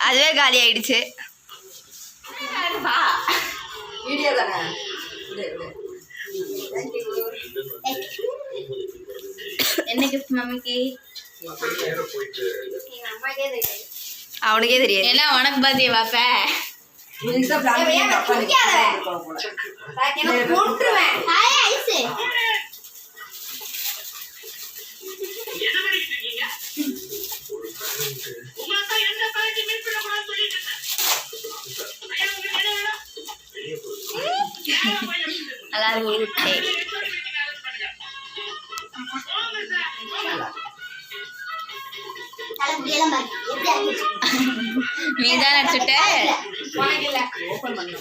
அதுவே காலி ஆயிடுச்சு என்ன கிஃப்ட் மம்மிக்கு அவனுக்கே தெரியாது. என்ன உனக்கு பாத்தியே பாப்ப? புதுசா plan பண்ணி நீ தான் நடிச்சுட்ட? 过分了，有？